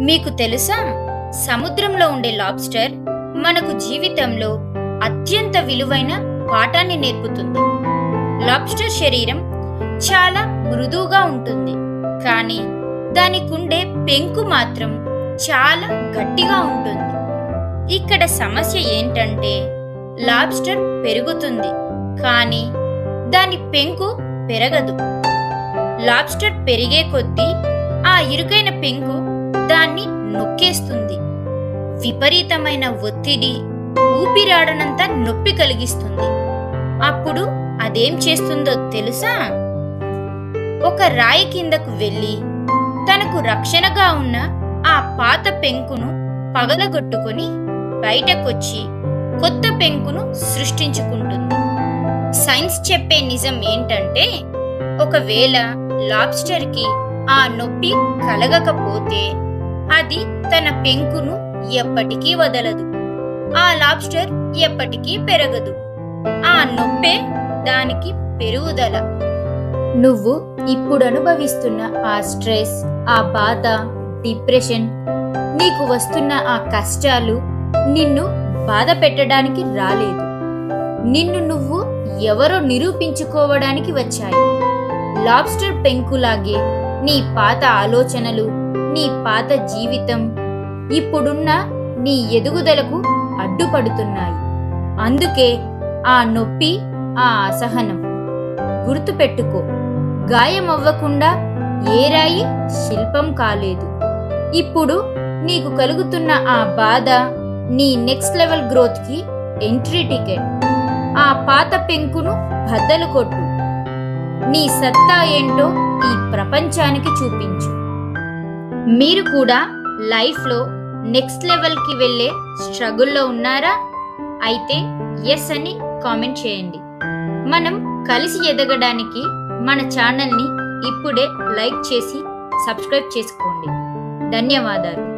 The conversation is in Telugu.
మీకు తెలుసా? సముద్రంలో ఉండే లాబ్స్టర్ మనకు జీవితంలో అత్యంత విలువైన పాఠాన్ని నేర్పుతుంది. లాబ్స్టర్ శరీరం చాలా మృదువుగా ఉంటుంది. కానీ దానికుండే పెంకు మాత్రం చాలా గట్టిగా ఉంటుంది. ఇక్కడ సమస్య ఏంటంటే లాబ్స్టర్ పెరుగుతుంది. కానీ దాని పెంకు పెరగదు. లాబ్స్టర్ పెరిగే కొద్దీ ఆ ఇరుకైన పెంకు విపరీతమైన ఒత్తిడి ఊపిరాడనంత నొప్పి కలిగిస్తుంది. అప్పుడు అదేం చేస్తుందో తెలుసా? ఒక రాయి కిందకు వెళ్ళి తనకు రక్షణగా ఉన్న ఆ పాత పెంకును పగలగొట్టుకొని బయటకొచ్చి కొత్త పెంకును సృష్టించుకుంటుంది. సైన్స్ చెప్పే నిజం ఏంటంటే ఒకవేళ లాబ్స్టర్కి ఆ నొప్పి కలగకపోతే అది తన పెంకును ఎప్పటికీ వదలదు. ఆ లాబ్స్టర్ ఎప్పటికీ పెరగదు. ఆ నొప్పే దానికి పెరుగుదల. నువ్వు ఇప్పుడు అనుభవిస్తున్న ఆ స్ట్రెస్ ఆ బాధ డిప్రెషన్ నీకు వస్తున్న ఆ కష్టాలు నిన్ను బాధ పెట్టడానికి రాలేదు. నిన్ను నువ్వు ఎవరో నిరూపించుకోవడానికి వచ్చాయి. లాబ్స్టర్ పెంకులాగే నీ పాత ఆలోచనలు నీ పాత జీవితం ఇప్పుడున్న నీ ఎదుగుదలకు అడ్డుపడుతున్నాయి. అందుకే ఆ నొప్పి ఆ అసహనం గుర్తుపెట్టుకో. గాయమవ్వకుండా ఏ రాయి శిల్పం కాలేదు. ఇప్పుడు నీకు కలుగుతున్న ఆ బాధ నీ నెక్స్ట్ లెవెల్ గ్రోత్కి ఎంట్రీ టికెట్. ఆ పాత పెంకును బద్దలు కొట్టు. నీ సత్తా ఏంటో ఈ ప్రపంచానికి చూపించు. మీరు కూడా లైఫ్లో నెక్స్ట్ లెవెల్కి వెళ్ళే స్ట్రగుల్లో ఉన్నారా? అయితే ఎస్ అని కామెంట్ చేయండి. మనం కలిసి ఎదగడానికి మన ఛానల్ని ఇప్పుడే లైక్ చేసి సబ్స్క్రైబ్ చేసుకోండి. ధన్యవాదాలు.